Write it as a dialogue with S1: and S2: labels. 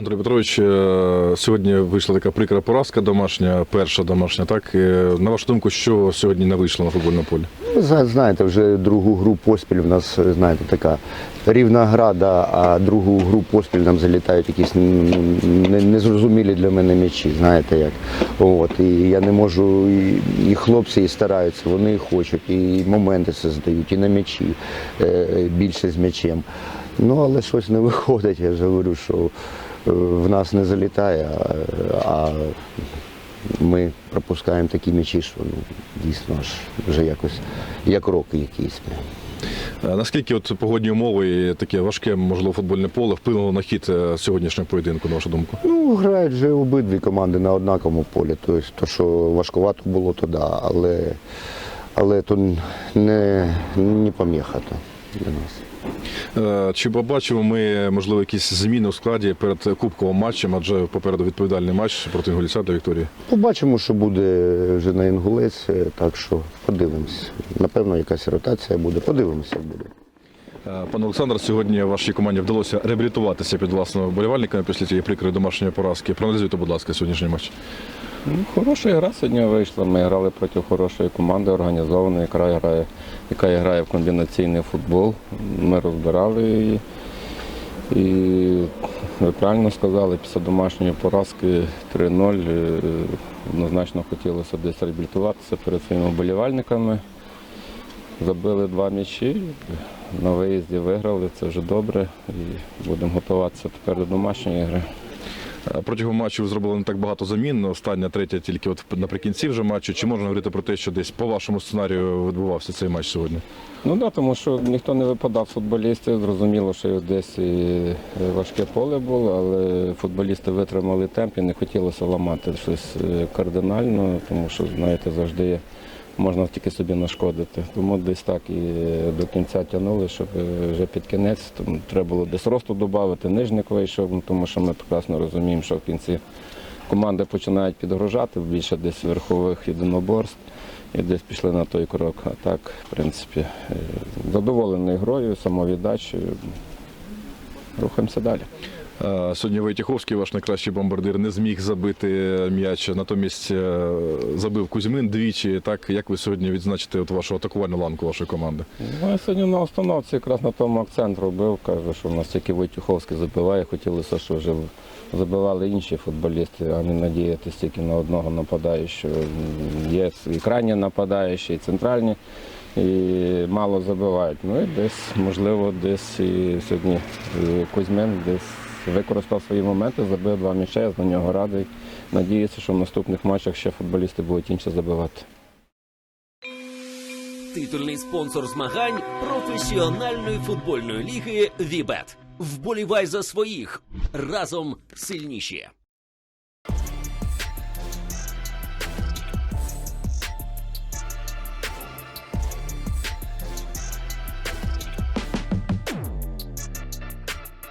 S1: Андрій Петрович, е, сьогодні вийшла така прикра поразка домашня, перша домашня. Так Е, на вашу думку, що сьогодні не вийшло на футбольному полі?
S2: Знаєте, вже другу гру поспіль в нас, знаєте, така рівна гра, да, а другу гру поспіль нам залітають якісь незрозумілі для мене м'ячі, знаєте як. От, і я не можу, і, хлопці і стараються, вони хочуть, і моменти создають, і на м'ячі е, більше з м'ячем. Ну, але щось не виходить, я ж говорю, що е, в нас не залітає, а, ми пропускаємо такі м'ячі, що ну, дійсно аж вже якось як роки якісь.
S1: Наскільки от погодні умови і таке важке, можливо, футбольне поле вплинуло на хід е, сьогоднішнього поєдинку, на вашу думку?
S2: Ну, грають вже обидві команди на однаковому полі. Тобто, то, що важкувато було, то да, але, але то не, не поміха для нас.
S1: Е, Чи побачимо ми, можливо, якісь зміни у складі перед кубковим матчем, адже попереду відповідальний матч проти Інгуліця для Вікторії?
S2: Побачимо, що буде вже на інгулець, е, так що подивимось. Напевно, якась ротація буде. Подивимося як буде.
S1: Е, Пане Олександр, сьогодні вашій команді вдалося реабілітуватися під власними вболівальниками після цієї прикрої домашньої поразки. Проаналізуйте, будь ласка, сьогоднішній матч.
S3: Ну, хороша гра сьогодні вийшла. Ми грали проти хорошої команди, організованої, яка грає, яка грає в комбінаційний футбол. Ми розбирали її. І ви правильно сказали, після домашньої поразки 3-0 е, однозначно хотілося десь реабілітуватися перед своїми вболівальниками. Забили два м'ячі, на виїзді виграли, це вже добре. І будемо готуватися тепер до домашньої гри.
S1: Е, Протягом матчу ви зробили не так багато замін. Остання третя тільки от наприкінці вже матчу. Чи можна говорити про те, що десь по вашому сценарію відбувався цей матч сьогодні?
S3: Ну так, тому що ніхто не випадав футболістів. Зрозуміло, що десь і важке поле було, але футболісти витримали темп і не хотілося ламати щось е, кардинально, тому що, знаєте, завжди є- можна тільки собі нашкодити. Тому десь так і до кінця тягнули, щоб е, вже під кінець там, треба було десь росту додати, нижник вийшов, тому що ми прекрасно розуміємо, що в кінці команди починають підгружати більше десь верхових єдиноборств. І десь пішли на той крок. А так, в принципі, е, задоволений грою, самовіддачею. Рухаємося далі.
S1: Е, Сьогодні Войтіховський, ваш найкращий бомбардир, не зміг забити м'яч. Натомість е, забив Кузьмин двічі. Так як ви сьогодні відзначите от вашу атакувальну ланку вашої команди?
S3: Ну, я сьогодні на установці якраз на тому акцент робив. Каже, що в нас тільки Войтюховський забиває. Хотілося, щоб вже забивали інші футболісти, а не надіятися тільки на одного нападаючого. Є і крайні нападаючі, і центральні. І мало забивають. Ну і десь, можливо, десь і сьогодні е, Кузьмин десь використав свої моменти, забив два м'яча, я за нього радий. Надіюся, що в наступних матчах ще футболісти будуть інше забивати.
S4: Титульний спонсор змагань професіональної футбольної ліги Вібет. Вболівай за своїх разом сильніші.